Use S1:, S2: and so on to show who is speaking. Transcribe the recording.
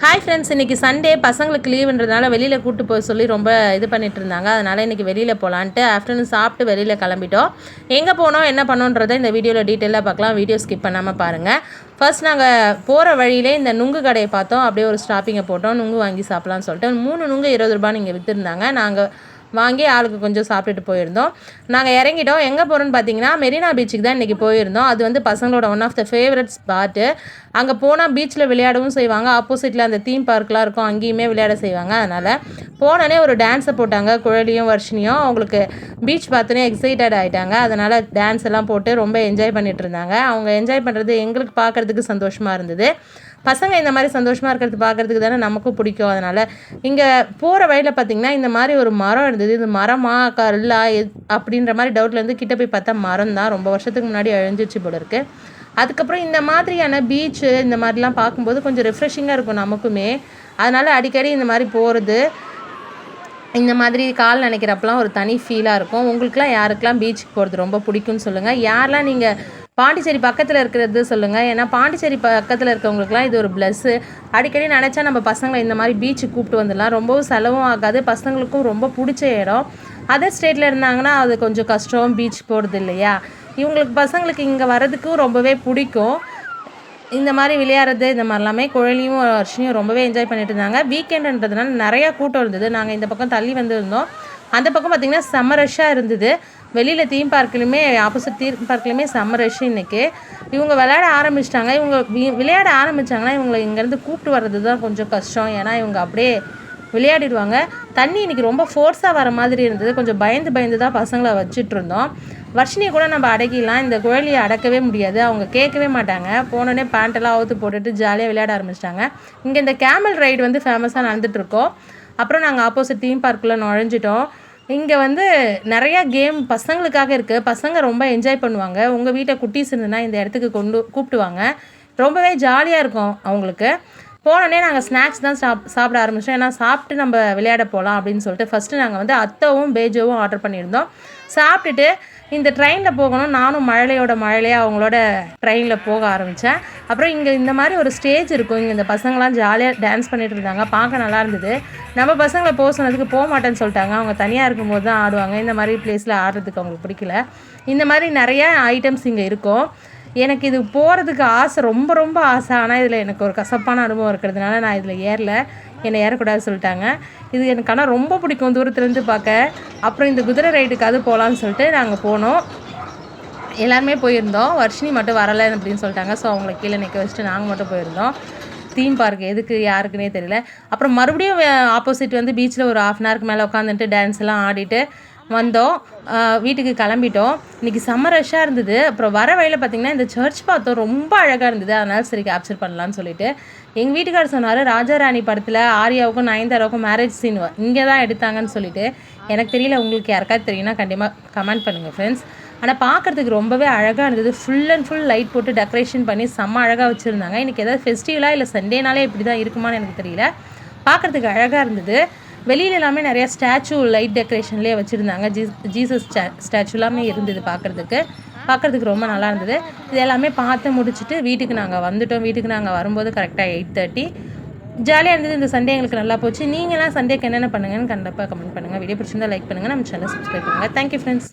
S1: Hi friends இன்றைக்கி Sunday பசங்களுக்கு லீவுன்றதுனால வெளியில் கூப்பிட்டு போக சொல்லி ரொம்ப இது பண்ணிட்டு இருந்தாங்க. அதனால் இன்றைக்கி வெளியில் போகலான்ட்டு ஆஃப்டர்நூன் சாப்பிட்டு வெளியில் கிளம்பிட்டோம். எங்கே போனோம் என்ன பண்ணோன்றதை இந்த வீடியோவில் டீட்டெயிலாக பார்க்கலாம். வீடியோ ஸ்கிப் பண்ணாமல் பாருங்கள் ஃபர்ஸ்ட் நாங்கள் போகிற வழியிலே இந்த நுங்கு கடையை பார்த்தோம். அப்படியே ஒரு ஸ்டாப்பிங்கை போட்டோம். நுங்கு வாங்கி சாப்பிட்லான்னு சொல்லிட்டு மூணு நுங்கு இருபது ரூபான்னு இங்கே விற்றுருந்தாங்க நாங்கள் வாங்கி ஆளுக்கு கொஞ்சம் சாப்பிட்டுட்டு போயிருந்தோம். நாங்கள் இறங்கிட்டோம். எங்கே போகிறோன்னு பார்த்தீங்கன்னா மெரினா பீச்சுக்கு தான் இன்றைக்கி போயிருந்தோம். அது வந்து பசங்களோட one of the favourite spot அங்கே போனால் பீச்சில் விளையாடவும் செய்வாங்க. ஆப்போசிட்டில் அந்த தீம் பார்க்லாம் இருக்கும். அங்கேயுமே விளையாட செய்வாங்க. அதனால் போனோடனே ஒரு டான்ஸை போட்டாங்க. குழலியும் வர்ஷினியும். அவங்களுக்கு பீச் பார்த்தோன்னே எக்ஸைட்டட் ஆகிட்டாங்க அதனால் டான்ஸ் எல்லாம் போட்டு ரொம்ப என்ஜாய் பண்ணிட்டு இருந்தாங்க. அவங்க என்ஜாய் பண்ணுறது எங்களுக்கு பார்க்குறதுக்கு சந்தோஷமாக இருந்தது. பசங்க இந்த மாதிரி சந்தோஷமாக இருக்கிறது பார்க்குறதுக்கு தானே நமக்கும் பிடிக்கும். அதனால் இங்கே போகிற வழியில் பார்த்திங்கன்னா இந்த மாதிரி ஒரு மரம் இருந்தது. இது மரமா கல்லா அப்படின்ற மாதிரி டவுட்டில் இருந்து கிட்ட போய் பார்த்தா மரம் தான். ரொம்ப வருஷத்துக்கு முன்னாடி அழிஞ்சிச்சு போல இருக்குது அதுக்கப்புறம் இந்த மாதிரியான பீச்சு இந்த மாதிரிலாம் பார்க்கும்போது கொஞ்சம் ரிஃப்ரெஷிங்காக இருக்கும் நமக்குமே. அதனால் அடிக்கடி இந்த மாதிரி போகிறது இந்த மாதிரி கால் நினைக்கிறப்பெல்லாம் ஒரு தனி ஃபீலாக இருக்கும். உங்களுக்குலாம் யாருக்கெல்லாம் பீச்சுக்கு போகிறது ரொம்ப பிடிக்கும்னு சொல்லுங்கள் யாரெல்லாம் நீங்கள் பாண்டிச்சேரி பக்கத்தில் இருக்கிறது சொல்லுங்கள் ஏன்னா பாண்டிச்சேரி பக்கத்தில் இருக்கிறவங்களுக்குலாம் இது ஒரு ப்ளஸ்ஸு அடிக்கடி நினச்சா நம்ம பசங்களை இந்த மாதிரி பீச்சுக்கு கூப்பிட்டு வந்துடலாம். ரொம்பவும் செலவும் ஆகாது. பசங்களுக்கும் ரொம்ப பிடிச்ச இடம். அதர் ஸ்டேட்டில் இருந்தாங்கன்னா அது கொஞ்சம் கஷ்டம். பீச் போகிறது இல்லையா? இவங்களுக்கு பசங்களுக்கு இங்கே வர்றதுக்கும் ரொம்பவே பிடிக்கும். இந்த மாதிரி விளையாடுறது இந்த மாதிரிலாமே குழலியும் வருஷனையும் ரொம்பவே என்ஜாய் பண்ணிட்டு இருந்தாங்க. வீக்கெண்டுன்றதுனால நிறையா கூட்டம் இருந்தது. நாங்கள் இந்த பக்கம் தள்ளி வந்திருந்தோம். அந்த பக்கம் பார்த்திங்கன்னா செம்ம ரஷ்ஷாக இருந்தது. வெளியில் தீம் பார்க்லையுமே ஆப்போசிட் தீம் பார்க்லையுமே செம்ம ரஷ் இன்றைக்கி இவங்க விளையாட ஆரம்பிச்சிட்டாங்க. இவங்க விளையாட ஆரம்பித்தாங்கன்னா இவங்களை இங்கேருந்து கூப்பிட்டு வர்றது தான் கொஞ்சம் கஷ்டம். ஏன்னா இவங்க அப்படியே விளையாடிடுவாங்க. தண்ணி இன்றைக்கி ரொம்ப ஃபோர்ஸாக வர மாதிரி இருந்தது. கொஞ்சம் பயந்து பயந்து தான் பசங்களை வச்சுட்டு இருந்தோம் வர்ஷினியை கூட நம்ம அடக்கிடலாம். இந்த குழலியை அடக்கவே முடியாது. அவங்க கேட்கவே மாட்டாங்க. போனோடனே பேண்ட்டெல்லாம் அவுத்து போட்டுட்டு ஜாலியாக விளையாட ஆரம்பிச்சிட்டாங்க. இங்கே இந்த கேமல் ரைடு வந்து ஃபேமஸாக நடந்துகிட்ருக்கோம் அப்புறம் நாங்கள் ஆப்போசிட் தீம் பார்க்குள்ளே நுழைஞ்சிட்டோம். இங்கே வந்து நிறையா கேம் பசங்களுக்காக இருக்குது பசங்க ரொம்ப என்ஜாய் பண்ணுவாங்க. உங்கள் வீட்டை குட்டீஸ் இருந்ததுன்னா இந்த இடத்துக்கு கொண்டு கூப்பிடுவாங்க ரொம்பவே ஜாலியாக இருக்கும் அவங்களுக்கு. போனோடனே நாங்கள் ஸ்நாக்ஸ் தான் சாப் சாப்பிட ஆரம்பித்தோம் ஏன்னா சாப்பிட்டு நம்ம விளையாட போகலாம் அப்படின்னு சொல்லிட்டு ஃபஸ்ட்டு நாங்கள் வந்து அத்தவும் பேஜோவும் ஆர்டர் பண்ணியிருந்தோம். சாப்பிட்டுட்டு இந்த ட்ரெயினில் போகணும். நானும் மழலையோட மழலையாக அவங்களோட ட்ரெயினில் போக ஆரம்பித்தேன் அப்புறம் இங்கே இந்த மாதிரி ஒரு ஸ்டேஜ் இருக்கும். இங்கே இந்த பசங்களாம் ஜாலியாக டான்ஸ் பண்ணிட்டு இருந்தாங்க. பார்க்க நல்லா இருந்தது. நம்ம பசங்களை போக சொன்னதுக்கு போக மாட்டேன்னு சொல்லிட்டாங்க. அவங்க தனியாக இருக்கும்போது தான் ஆடுவாங்க. இந்த மாதிரி பிளேஸில் ஆடுறதுக்கு அவங்களுக்கு பிடிக்கல. இந்த மாதிரி நிறையா ஐட்டம்ஸ் இங்கே இருக்கும். எனக்கு இது போகிறதுக்கு ஆசை ரொம்ப ரொம்ப ஆசை. ஆனால் இதில் எனக்கு ஒரு கசப்பான அனுபவம் இருக்கிறதுனால நான் இதில் ஏறல. என்னை ஏறக்கூடாது சொல்லிட்டாங்க. இது எனக்கு ஆனால் ரொம்ப பிடிக்கும் தூரத்துலேருந்து பார்க்க. அப்புறம் இந்த குதிரை ரைடுக்காவது போகலான்னு சொல்லிட்டு நாங்கள் போனோம். எல்லாருமே போயிருந்தோம். வர்ஷினி மட்டும் வரலை அப்படின்னு சொல்லிட்டாங்க. ஸோ அவங்கள கீழே நிற்க வச்சுட்டு நாங்கள் மட்டும் போயிருந்தோம். தீம் பார்க் எதுக்கு யாருக்குன்னே தெரியல. அப்புறம் மறுபடியும் ஆப்போசிட் வந்து பீச்சில் ஒரு ஆஃப் அன் ஹவருக்கு மேலே உட்காந்துட்டு டான்ஸ் எல்லாம் ஆடிட்டு வந்தோம். வீட்டுக்கு கிளம்பிட்டோம். இன்றைக்கி செம்ம ரஷ்ஷாக இருந்தது. அப்புறம் வர வழியில் பார்த்திங்கன்னா இந்த சர்ச் பார்த்தோம். ரொம்ப அழகாக இருந்தது. அதனால் சரி கேப்சர் பண்ணலான்னு சொல்லிட்டு. எங்கள் வீட்டுக்கார் சொன்னார் ராஜாராணி படத்தில் ஆர்யாவுக்கும் நயன்தாராவுக்கும் மேரேஜ் சீன் இங்கே தான் எடுத்தாங்கன்னு சொல்லிட்டு. எனக்கு தெரியல உங்களுக்கு யாருக்காவது தெரியும்னா கண்டிப்பாக கமெண்ட் பண்ணுங்கள் ஃப்ரெண்ட்ஸ் ஆனால் பார்க்குறதுக்கு ரொம்பவே அழகாக இருந்தது. ஃபுல் அண்ட் ஃபுல் லைட் போட்டு டெக்கரேஷன் பண்ணி செம்ம அழகாக வச்சுருந்தாங்க. இன்றைக்கி ஏதாவது ஃபெஸ்டிவலாக இல்லை சண்டேனாலே இப்படி தான் இருக்குமான்னு எனக்கு தெரியல. பார்க்குறதுக்கு அழகாக இருந்தது. வெளியில் எல்லாமே நிறையா ஸ்டாச்சு லைட் டெக்கரேஷன்லேயே வச்சுருந்தாங்க. ஜீ ஜீசஸ் ஸ்டாச்சு எல்லாமே இருந்தது பார்க்குறதுக்கு. பார்க்குறதுக்கு ரொம்ப நல்லா இருந்தது. இது எல்லாமே பார்த்து முடிச்சுட்டு வீட்டுக்கு நாங்கள் வந்துட்டோம். வீட்டுக்கு நாங்கள் வரும்போது கரெக்டாக எயிட் தேர்ட்டி ஜாலியாக இருந்தது. இந்த சண்டே எங்களுக்கு நல்லா போச்சு. நீங்களாம் சண்டேக்கு என்னென்ன பண்ணுங்கன்னு கண்டிப்பாக கமெண்ட் பண்ணுங்கள் வீடியோ பிடிச்சிருந்தா லைக் பண்ணுங்கள் நம்ம சேனல் சப்ஸ்கிரைப் பண்ணுங்கள் தேங்க்யூ ஃப்ரெண்ட்ஸ்